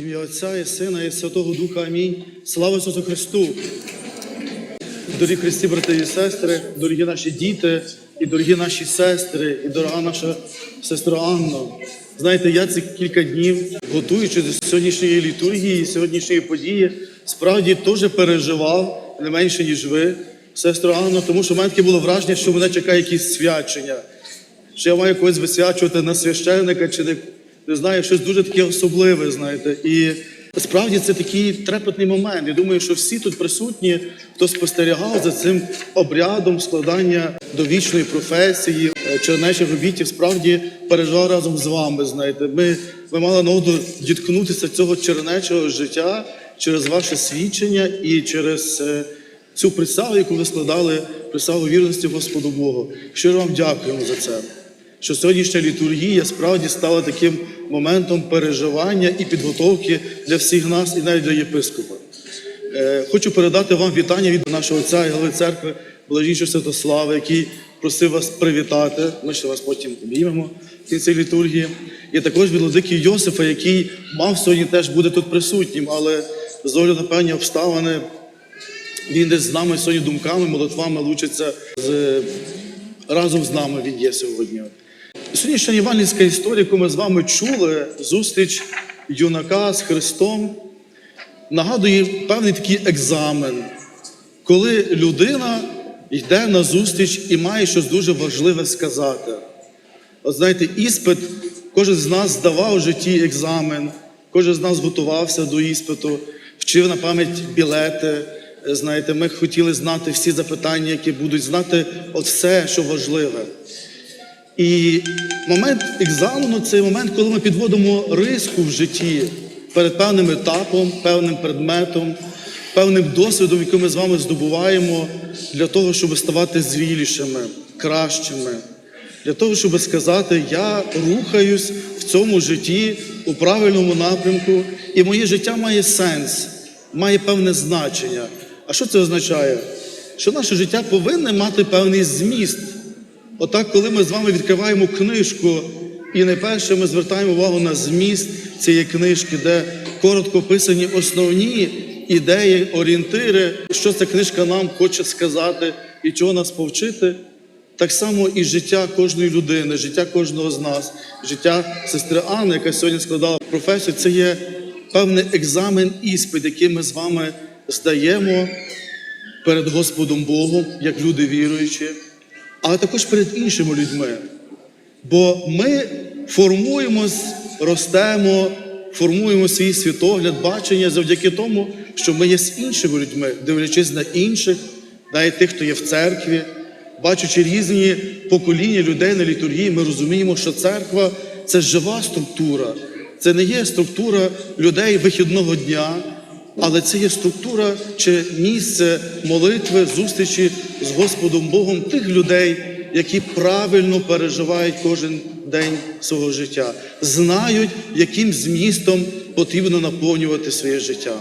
Ім'я Отця і Сина, і Святого Духа. Амінь. Слава Ісусу Христу! Дорогі Христі, брати і сестри, дорогі наші діти, і дорогі наші сестри, і дорога наша сестра Анна. Знаєте, я ці кілька днів, готуючи до сьогоднішньої літургії, сьогоднішньої події, справді теж переживав не менше, ніж ви, сестра Анна, тому що в мене таке було враження, що мене чекає якісь свячення. Що я маю когось висвячувати на священника, чи не, не знаю, щось дуже таке особливе, знаєте. І справді це такий трепетний момент. Я думаю, що всі тут присутні, хто спостерігав за цим обрядом складання до вічної професії, е, чернечих обітів, справді переживав разом з вами. Знаєте, ми, ми мали нагоду діткнутися цього чернечого життя через ваше свідчення і через. е, Цю присягу, яку ви складали, присягу вірності Господу Богу. Щиро вам дякуємо за це що сьогоднішня літургія справді стала таким моментом переживання і підготовки для всіх нас, і навіть для єпископа. Е, Хочу передати вам вітання від нашого отця і голови церкви Блажнішого Святослава, який просив вас привітати. Ми ще вас потім обіймемо в кінці літургії. І також від владики Йосифа, який мав сьогодні теж бути тут присутнім, але з огляду на певні обставини він десь з нами сьогодні думками, молитвами лучиться з, разом з нами він є сьогодні. Сьогоднішня євангельська історія, яку ми з вами чули, зустріч юнака з Христом, нагадує певний такий екзамен, коли людина йде на зустріч і має щось дуже важливе сказати. От знаєте, іспит, кожен з нас здавав в житті екзамен, кожен з нас готувався до іспиту, вчив на пам'ять білети. Знаєте, ми хотіли знати всі запитання, які будуть знати от все, що важливе. І момент екзамену це момент, коли ми підводимо риску в житті перед певним етапом, певним предметом, певним досвідом, який ми з вами здобуваємо для того, щоб ставати зрілішими, кращими, для того, щоб сказати, я рухаюсь в цьому житті у правильному напрямку, і моє життя має сенс, має певне значення. А що це означає? Що наше життя повинне мати певний зміст. Отак, коли ми з вами відкриваємо книжку, і найперше ми звертаємо увагу на зміст цієї книжки, де коротко описані основні ідеї, орієнтири, що ця книжка нам хоче сказати і чого нас повчити. Так само і життя кожної людини, життя кожного з нас, життя сестри Анни, яка сьогодні складала професію, це є певний екзамен, іспит, який ми з вами здаємо перед Господом Богом, як люди віруючі але також перед іншими людьми. Бо ми формуємось, ростемо, формуємо свій світогляд, бачення завдяки тому, що ми є з іншими людьми, дивлячись на інших, навіть тих, хто є в церкві, бачучи різні покоління людей на літургії, ми розуміємо, що церква це жива структура, це не є структура людей вихідного дня. Але це є структура чи місце молитви, зустрічі з Господом Богом тих людей, які правильно переживають кожен день свого життя, знають, яким змістом потрібно наповнювати своє життя.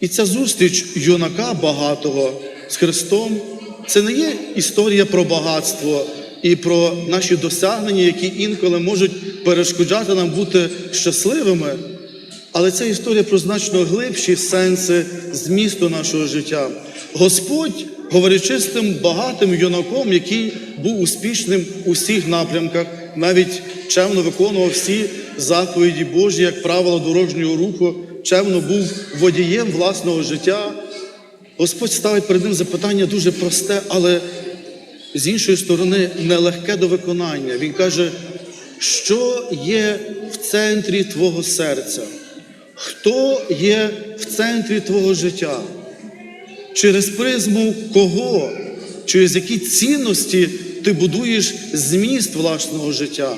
І ця зустріч юнака багатого з Христом це не є історія про багатство і про наші досягнення, які інколи можуть перешкоджати нам бути щасливими. Але це історія про значно глибші сенси змісту нашого життя. Господь, говорячи з тим багатим юнаком, який був успішним у всіх напрямках, навіть чемно виконував всі заповіді Божі, як правила дорожнього руху, чемно був водієм власного життя. Господь ставить перед ним запитання дуже просте, але з іншої сторони нелегке до виконання. Він каже, що є в центрі твого серця. Хто є в центрі твого життя? Через призму кого? Через які цінності ти будуєш зміст власного життя?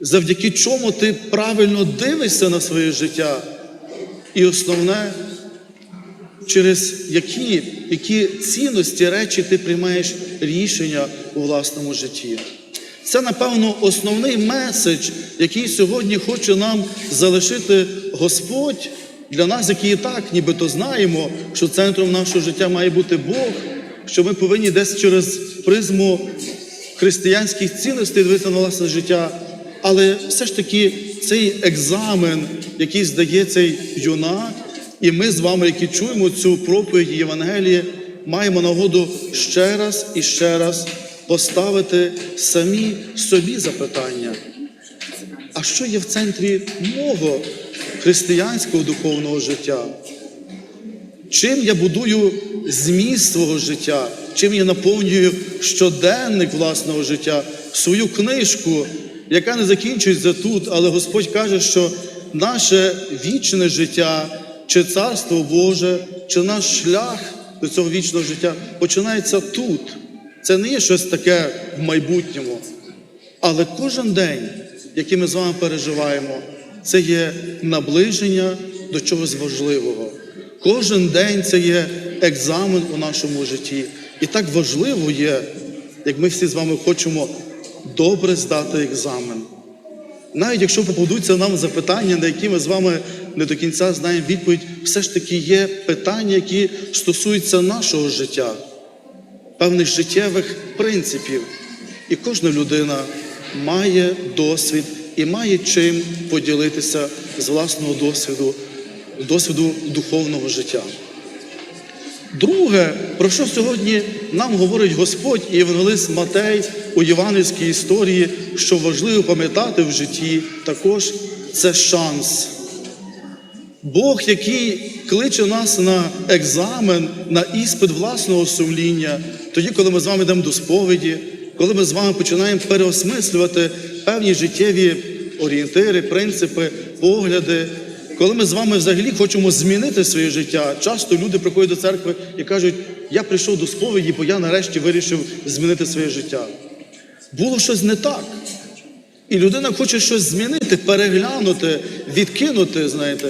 Завдяки чому ти правильно дивишся на своє життя? І основне, через які, які цінності речі ти приймаєш рішення у власному житті? Це, напевно, основний меседж, який сьогодні хоче нам залишити Господь для нас, які і так, нібито знаємо, що центром нашого життя має бути Бог, що ми повинні десь через призму християнських цінностей дивитися на власне життя. Але все ж таки цей екзамен який здає цей юнак, і ми з вами, які чуємо цю проповідь Євангелії, маємо нагоду ще раз і ще раз поставити самі собі запитання. А що є в центрі мого християнського духовного життя? Чим я будую зміст свого життя, чим я наповнюю щоденник власного життя, свою книжку, яка не закінчується тут, але Господь каже, що наше вічне життя, чи царство Боже, чи наш шлях до цього вічного життя починається тут. Це не є щось таке в майбутньому. Але кожен день, який ми з вами переживаємо, це є наближення до чогось важливого. Кожен день це є екзамен у нашому житті. І так важливо є, як ми всі з вами хочемо добре здати екзамен. Навіть якщо попадуться нам запитання, на які ми з вами не до кінця знаємо відповідь, все ж таки є питання, які стосуються нашого життя, певних життєвих принципів. І кожна людина має досвід і має чим поділитися з власного досвіду, досвіду духовного життя. Друге, про що сьогодні нам говорить Господь і Євангелист Матей у євангельській історії, що важливо пам'ятати в житті, також це шанс. Бог, який кличе нас на екзамен, на іспит власного сумління, тоді, коли ми з вами йдемо до сповіді, коли ми з вами починаємо переосмислювати певні життєві орієнтири, принципи, погляди, коли ми з вами взагалі хочемо змінити своє життя, часто люди приходять до церкви і кажуть, я прийшов до сповіді, бо я нарешті вирішив змінити своє життя. Було щось не так. І людина хоче щось змінити, переглянути, відкинути, знаєте.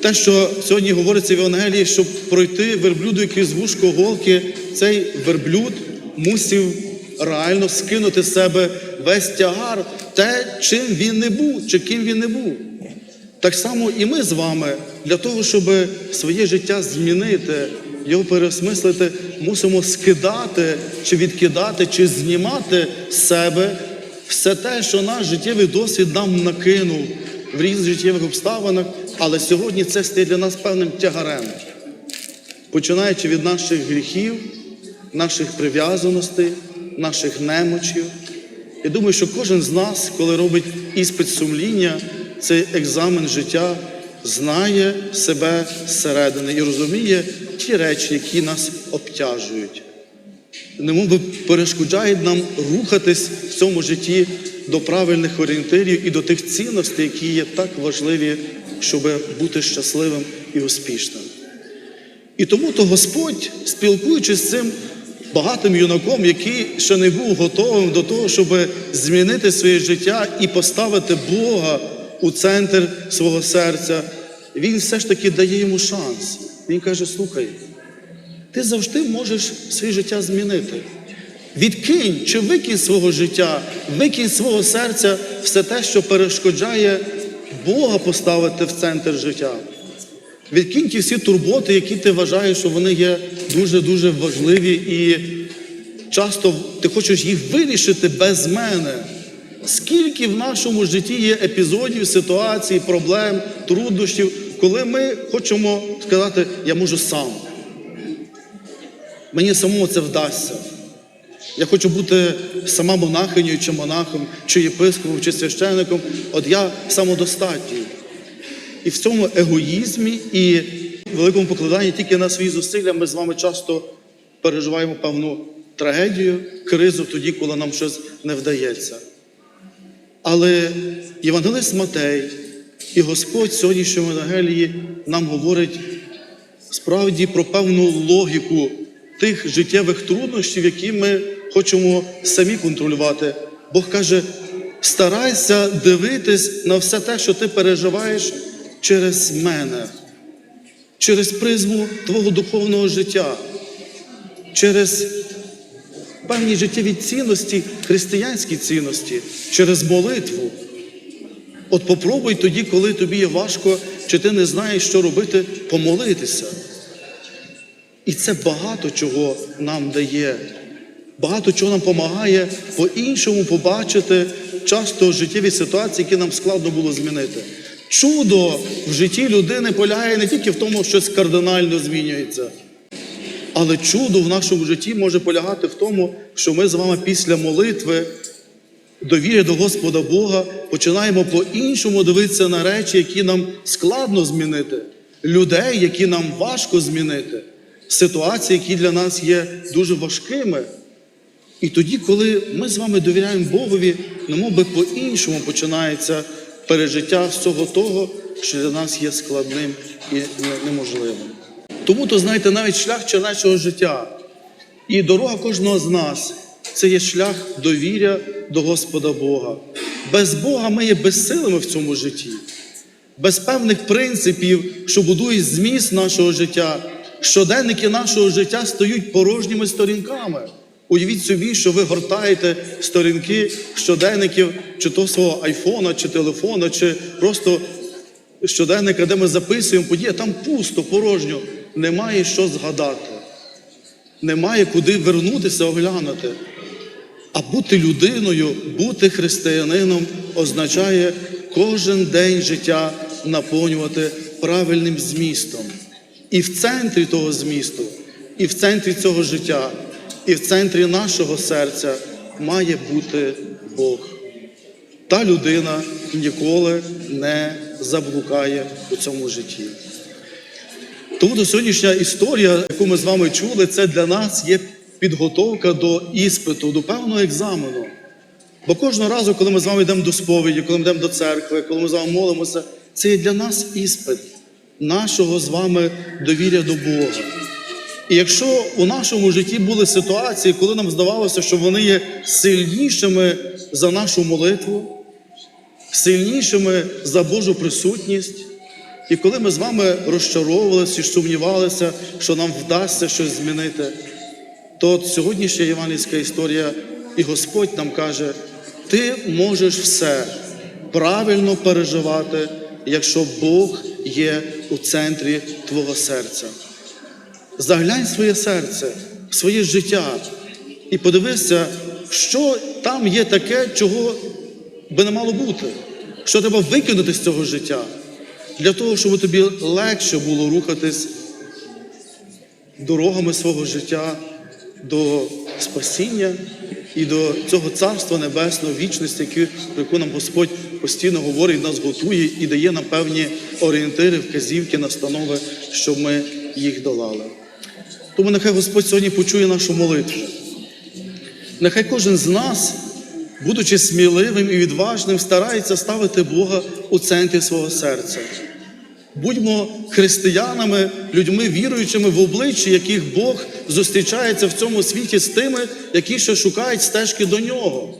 Те, що сьогодні говориться в Євангелії, щоб пройти верблюду якийсь вушко голки, цей верблюд мусив реально скинути з себе весь тягар, те, чим він не був, чи ким він не був. Так само і ми з вами для того, щоб своє життя змінити, його переосмислити, мусимо скидати, чи відкидати, чи знімати з себе все те, що наш життєвий досвід нам накинув в різних життєвих обставинах, але сьогодні це стає для нас певним тягарем, починаючи від наших гріхів, наших прив'язаностей, наших немочів. Я думаю, що кожен з нас, коли робить іспит сумління, цей екзамен життя, знає себе зсередини і розуміє ті речі, які нас обтяжують. Немовби перешкоджають нам рухатись в цьому житті до правильних орієнтирів і до тих цінностей, які є так важливі, щоб бути щасливим і успішним. І тому то Господь, спілкуючись з цим багатим юнаком, який ще не був готовим до того, щоб змінити своє життя і поставити Бога у центр свого серця, він все ж таки дає йому шанс. Він каже: слухай, ти завжди можеш своє життя змінити. Відкинь чи викинь свого життя, викинь свого серця все те, що перешкоджає Бога поставити в центр життя. Відкинь ті всі турботи, які ти вважаєш, що вони є дуже-дуже важливі, і часто ти хочеш їх вирішити без мене. Скільки в нашому житті є епізодів, ситуацій, проблем, труднощів, коли ми хочемо сказати, я можу сам. Мені самому це вдасться. Я хочу бути сама монахинею, чи монахом, чи єпископом, чи священником. От я самодостатній. І в цьому егоїзмі і великому покладанні тільки на свої зусилля ми з вами часто переживаємо певну трагедію, кризу тоді, коли нам щось не вдається. Але Євангелист Матей і Господь сьогоднішньому Евангелії нам говорить справді про певну логіку тих життєвих труднощів, які ми хочемо самі контролювати. Бог каже: старайся дивитись на все те, що ти переживаєш через мене, через призму твого духовного життя, через певні життєві цінності, християнські цінності, через молитву. От попробуй тоді, коли тобі є важко, чи ти не знаєш, що робити, помолитися. І це багато чого нам дає, багато чого нам допомагає по-іншому побачити часто життєві ситуації, які нам складно було змінити. Чудо в житті людини полягає не тільки в тому, що щось кардинально змінюється, але чудо в нашому житті може полягати в тому, що ми з вами після молитви, довіри до Господа Бога, починаємо по-іншому дивитися на речі, які нам складно змінити, людей, які нам важко змінити, ситуації, які для нас є дуже важкими. І тоді, коли ми з вами довіряємо Богові, немов би по-іншому починається пережиття всього того, що для нас є складним і неможливим. Тому то, знаєте, навіть шлях чоловічого життя і дорога кожного з нас це є шлях довіря до Господа Бога. Без Бога ми є безсилими в цьому житті. Без певних принципів, що будують зміст нашого життя, щоденники нашого життя стають порожніми сторінками. Уявіть собі, що ви гортаєте сторінки щоденників, чи то свого айфона, чи телефона, чи просто щоденника, де ми записуємо події, там пусто, порожньо, немає що згадати, немає куди вернутися, оглянути. А бути людиною, бути християнином означає кожен день життя наповнювати правильним змістом. І в центрі того змісту, і в центрі цього життя, і в центрі нашого серця має бути Бог. Та людина ніколи не заблукає у цьому житті. Тому до сьогоднішня історія, яку ми з вами чули, це для нас є підготовка до іспиту, до певного екзамену. Бо кожного разу, коли ми з вами йдемо до сповіді, коли ми йдемо до церкви, коли ми з вами молимося, це є для нас іспит нашого з вами довір'я до Бога. І якщо у нашому житті були ситуації, коли нам здавалося, що вони є сильнішими за нашу молитву, сильнішими за Божу присутність, і коли ми з вами розчаровувалися і сумнівалися, що нам вдасться щось змінити, то от сьогоднішня євангельська історія, і Господь нам каже: ти можеш все правильно переживати, якщо Бог є у центрі твого серця. Заглянь в своє серце, в своє життя і подивися, що там є таке, чого би не мало бути, що треба викинути з цього життя, для того, щоб тобі легше було рухатись дорогами свого життя до спасіння і до цього царства небесного, вічності, про яку нам Господь постійно говорить, нас готує і дає нам певні орієнтири, вказівки, настанови, щоб ми їх долали. Тому нехай Господь сьогодні почує нашу молитву. Нехай кожен з нас, будучи сміливим і відважним, старається ставити Бога у центрі свого серця. Будьмо християнами, людьми віруючими в обличчі, яких Бог зустрічається в цьому світі з тими, які ще шукають стежки до нього.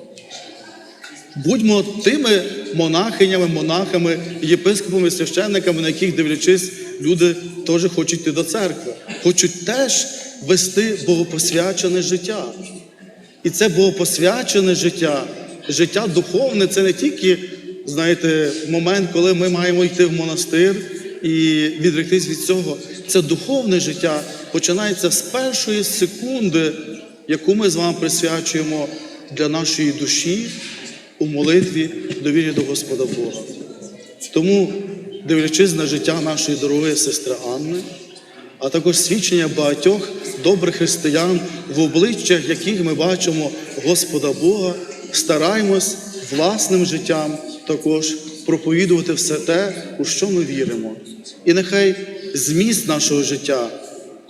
Будьмо тими монахинями, монахами, єпископами, священниками, на яких, дивлячись, люди теж хочуть йти до церкви, хочуть теж вести богопосвячене життя. І це богопосвячене життя, життя духовне це не тільки, знаєте, момент, коли ми маємо йти в монастир і відректись від цього. Це духовне життя починається з першої секунди, яку ми з вами присвячуємо для нашої душі у молитві довірі до Господа Бога. Тому, дивлячись на життя нашої дорогої сестри Анни, а також свідчення багатьох добрих християн, в обличчях яких ми бачимо Господа Бога, стараємось власним життям також проповідувати все те, у що ми віримо. І нехай зміст нашого життя,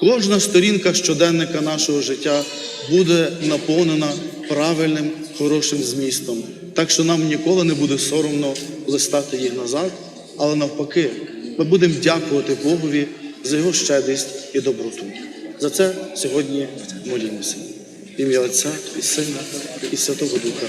кожна сторінка щоденника нашого життя буде наповнена правильним, хорошим змістом. Так що нам ніколи не буде соромно листати їх назад, але навпаки, ми будемо дякувати Богові за його щедрість і доброту. За це сьогодні молімося. Ім'я Отця і Сина і Святого Духа.